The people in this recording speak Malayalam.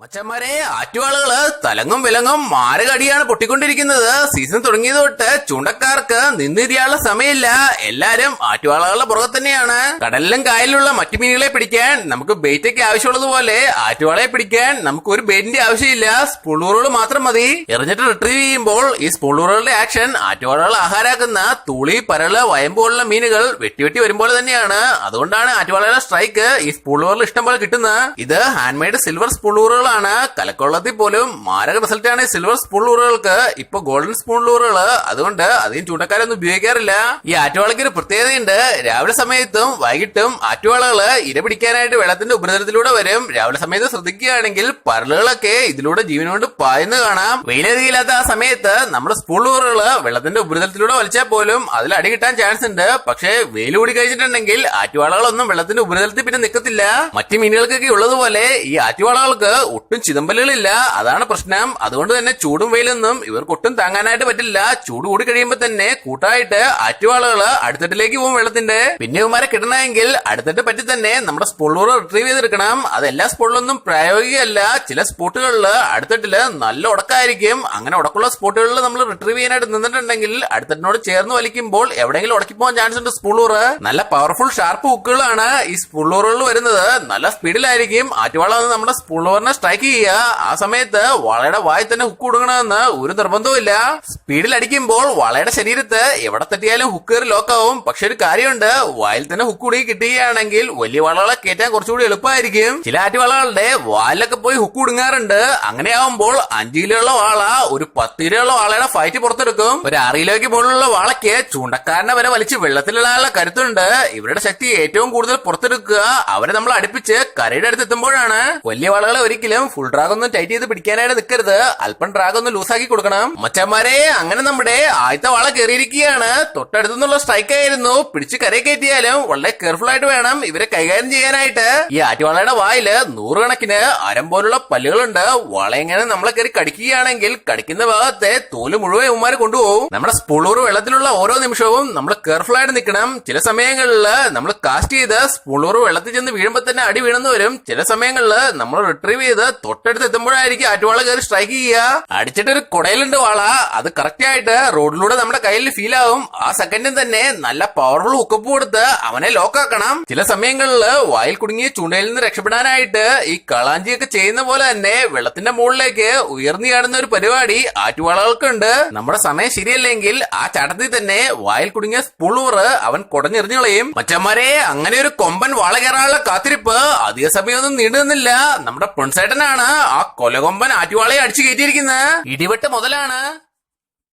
മച്ചന്മാരെ ആറ്റുവാളുകൾ തലങ്ങും വിലങ്ങും മാരകടിയാണ് പൊട്ടിക്കൊണ്ടിരിക്കുന്നത്. സീസൺ തുടങ്ങിയത് തൊട്ട് ചൂണ്ടക്കാർക്ക് നിന്നിരിയാനുള്ള സമയമില്ല. എല്ലാരും ആറ്റുവാളകളുടെ പുറകെ തന്നെയാണ്. കടലിലും കായലിലുള്ള മറ്റു മീനുകളെ പിടിക്കാൻ നമുക്ക് ബെയ്റ്റൊക്കെ ആവശ്യമുള്ളതുപോലെ ആറ്റുവാളയെ പിടിക്കാൻ നമുക്ക് ഒരു ബെയ്റ്റിന്റെ ആവശ്യമില്ല സ്പൂളൂറുകൾ മാത്രം മതി. എറിഞ്ഞിട്ട് റിട്രീവ് ചെയ്യുമ്പോൾ ഈ സ്പൂളൂറുകളുടെ ആക്ഷൻ ആറ്റുവാളകൾ ആഹാരാക്കുന്ന തുളി പരൾ വയമ്പ് പോലുള്ള മീനുകൾ വെട്ടി വെട്ടി വരുമ്പോൾ തന്നെയാണ്. അതുകൊണ്ടാണ് ആറ്റുവാളയുടെ സ്ട്രൈക്ക് ഈ സ്പൂളൂറിൽ ഇഷ്ടം പോലെ കിട്ടുന്നത്. ഇത് ഹാൻഡ് മെയ്ഡ് സിൽവർ സ്പൂളൂറുകളാണ് കലക്കൊള്ളത്തിൽ പോലും മാരക റിസൾട്ടാണ് സിൽവർ സ്പൂൺ ലൂറുകൾക്ക് ഇപ്പൊ ഗോൾഡൻ സ്പൂൺ ലൂറുകൾ അതുകൊണ്ട് അധികം ചൂണ്ടക്കാരൊന്നും ഉപയോഗിക്കാറില്ല. ഈ ആറ്റുവാളയ്ക്ക് ഒരു പ്രത്യേകതയുണ്ട്. രാവിലെ സമയത്തും വൈകിട്ടും ആറ്റുവാളകൾ ഇര പിടിക്കാനായിട്ട് വെള്ളത്തിന്റെ ഉപരിതലത്തിലൂടെ വരും. രാവിലെ സമയത്ത് ശ്രദ്ധിക്കുകയാണെങ്കിൽ പരലുകളൊക്കെ ഇതിലൂടെ ജീവനോട് പായുന്ന കാണാം. വെയിലധികമില്ലാത്ത ആ സമയത്ത് നമ്മുടെ സ്പൂൺ ലൂറുകൾ വെള്ളത്തിന്റെ ഉപരിതലത്തിലൂടെ വലിച്ചാൽ പോലും അതിൽ അടി കിട്ടാൻ ചാൻസ് ഉണ്ട്. പക്ഷേ വെയിൽ കൂടി കഴിച്ചിട്ടുണ്ടെങ്കിൽ ആറ്റുവാളകളൊന്നും വെള്ളത്തിന്റെ ഉപരിതലത്തിൽ പിന്നെ നിൽക്കത്തില്ല. മറ്റു മീനുകൾക്കൊക്കെ ഉള്ളതുപോലെ ഈ ആറ്റുവാളകൾക്ക് ഒട്ടും ചിതമ്പലുകളില്ല. അതാണ് പ്രശ്നം. അതുകൊണ്ട് തന്നെ ചൂടും വെയിലൊന്നും ഇവർക്ക് ഒട്ടും താങ്ങാനായിട്ട് പറ്റില്ല. ചൂട് കൂടി കഴിയുമ്പോൾ തന്നെ കൂട്ടായിട്ട് ആറ്റുവാളുകൾ അടുത്തട്ടിലേക്ക് പോകും വെള്ളത്തിന്റെ. പിന്നെ ഇവന്മാരെ കിട്ടണമെങ്കിൽ അടുത്തിട്ട് പറ്റി തന്നെ നമ്മുടെ സ്പോളുകൾ റിട്രീവ് ചെയ്തെടുക്കണം. അതെല്ലാ എല്ലാ സ്പോട്ടിലൊന്നും പ്രായോഗികമല്ല. ചില സ്പോട്ടുകളിൽ അടുത്തിട്ടിൽ നല്ല ഉടക്കായിരിക്കും. അങ്ങനെ ഉടക്കുള്ള സ്പോട്ടുകളിൽ നമ്മൾ റിട്രീവ് ചെയ്യാനായിട്ട് നിന്നിട്ടുണ്ടെങ്കിൽ അടുത്തട്ടിനോട് ചേർന്ന് വലിക്കുമ്പോൾ എവിടെയെങ്കിലും ഉടക്കി പോകാൻ ചാൻസ് ഉണ്ട് സ്പൂളൂറ് നല്ല പവർഫുൾ ഷാർപ്പ് ഹുക്കുകളാണ് ഈ സ്പൂളൂറുകളിൽ വരുന്നത്. നല്ല സ്പീഡിലായിരിക്കും ആറ്റുവാള നമ്മുടെ സ്പൂളൂറിനെ സ്ട്രൈക്ക് ചെയ്യുക ആ സമയത്ത് വളയുടെ വായി തന്നെ ഹുക്ക് കൊടുക്കണമെന്ന് ഒരു നിർബന്ധവും ഇല്ല. സ്പീഡിൽ അടിക്കുമ്പോൾ വളയുടെ ശരീരത്ത് എവിടെ തട്ടിയാലും ഹുക്ക് കയറി ലോക്കാവും പക്ഷെ ഒരു കാര്യമുണ്ട് വായിൽ തന്നെ ഹുക്ക് കുടുങ്ങി കിട്ടുകയാണെങ്കിൽ വലിയ വളകളെ കയറ്റാൻ കുറച്ചുകൂടി എളുപ്പമായിരിക്കും. ചില ആറ്റുവളകളുടെ വാലിലൊക്കെ പോയി ഹുക്ക് കുടുങ്ങാറുണ്ട്. അങ്ങനെയാവുമ്പോൾ അഞ്ചു കിലോയുള്ള വാള ഒരു പത്ത് കിലോയുള്ള വാളയുടെ ഫൈറ്റ് പുറത്തെടുക്കും. ഒരു ആറ് കിലോയ്ക്ക് മുകളിലുള്ള വാളയ്ക്ക് ചൂണ്ടക്കാരനെ വരെ വലിച്ച് വെള്ളത്തിലിടാനുള്ള കരുത്തുണ്ട്. ഇവരുടെ ശക്തി ഏറ്റവും കൂടുതൽ പുറത്തെടുക്കുക. അവരെ നമ്മൾ അടുപ്പിച്ച് കരയുടെ അടുത്ത് എത്തുമ്പോഴാണ്. വലിയ വളകളെ ഒരിക്കലും ഫുൾ ഡ്രാഗ് ഒന്നും ടൈറ്റ് ചെയ്ത് പിടിക്കാനായിട്ട് നിൽക്കരുത് അല്പം ഡ്രാഗ് ഒന്ന് ലൂസാക്കി കൊടുക്കണം. മച്ചന്മാരെ അങ്ങനെ നമ്മുടെ ആദ്യത്തെ വാള കയറിയിരിക്കുകയാണ്. തൊട്ടടുത്തുനിന്നുള്ള സ്ട്രൈക്ക് ആയിരുന്നു. പിടിച്ച് കരയെ കയറ്റിയാലും വളരെ കെയർഫുൾ ആയിട്ട് വേണം ഇവരെ കൈകാര്യം ചെയ്യാനായിട്ട്. ഈ ആറ്റുവാളയുടെ വായിൽ നൂറുകണക്കിന് അരം പോലുള്ള പല്ലുകളുണ്ട്. വള എങ്ങനെ നമ്മളെ കയറി കടിക്കുകയാണെങ്കിൽ കടിക്കുന്ന ഭാഗത്തെ തോൽ മുഴുവൻ ഉമ്മാര് കൊണ്ടുപോകും. നമ്മുടെ സ്പൂളൂർ വെള്ളത്തിലുള്ള ഓരോ നിമിഷവും നമ്മൾ കെയർഫുൾ ആയിട്ട് നിൽക്കണം. ചില സമയങ്ങളിൽ നമ്മൾ കാസ്റ്റ് ചെയ്ത് സ്പൂളൂർ വെള്ളത്തിൽ ചെന്ന് വീഴുമ്പോൾ തന്നെ അടി വീണെന്ന് വരും. ചില സമയങ്ങളിൽ നമ്മൾ റിട്രീവ് ചെയ്ത് തൊട്ടടുത്ത് എത്തുമ്പോഴായിരിക്കും ആറ്റുവാള കയറി സ്ട്രൈക്ക് ചെയ്യുക. അടിച്ചിട്ട് ഒരു കുടയിലുണ്ട് വാള. അത് കറക്റ്റ് ആയിട്ട് റോഡിലൂടെ നമ്മുടെ കയ്യിൽ ഫീൽ ആവും. ആ സെക്കൻഡിൽ തന്നെ നല്ല പവർഫുൾ ഹുക്കപ്പ് കൊടുത്ത് അവനെ ലോക്കാക്കണം ചില സമയങ്ങളിൽ വായിൽ കുടുങ്ങിയ ചൂണ്ടയിൽ നിന്ന് രക്ഷപ്പെടാനായിട്ട് ഈ കളാഞ്ചിയൊക്കെ ചെയ്യുന്ന പോലെ തന്നെ വെള്ളത്തിന്റെ മുകളിലേക്ക് ഉയർന്നു കാണുന്ന ഒരു പരിപാടി ആറ്റുവാളകൾക്കുണ്ട്. നമ്മുടെ സമയം ശരിയല്ലെങ്കിൽ ആ ചാട്ടത്തിൽ തന്നെ വായിൽ കുടുങ്ങിയ സ്പൂളൂറ് അവൻ കുടഞ്ഞെറിഞ്ഞു കളയും. മച്ചന്മാരെ അങ്ങനെ ഒരു കൊമ്പൻ വാള കയറാനുള്ള കാത്തിരിപ്പ് അധിക സമയമൊന്നും നീണ്ടു നമ്മുടെ പൊൺസേട്ടനാണ് ആ കൊലകൊമ്പൻ ആറ്റുവാളയെ അടിച്ചു കയറ്റിയിരിക്കുന്നത് ഇടിവെട്ട് മുതലാണ്.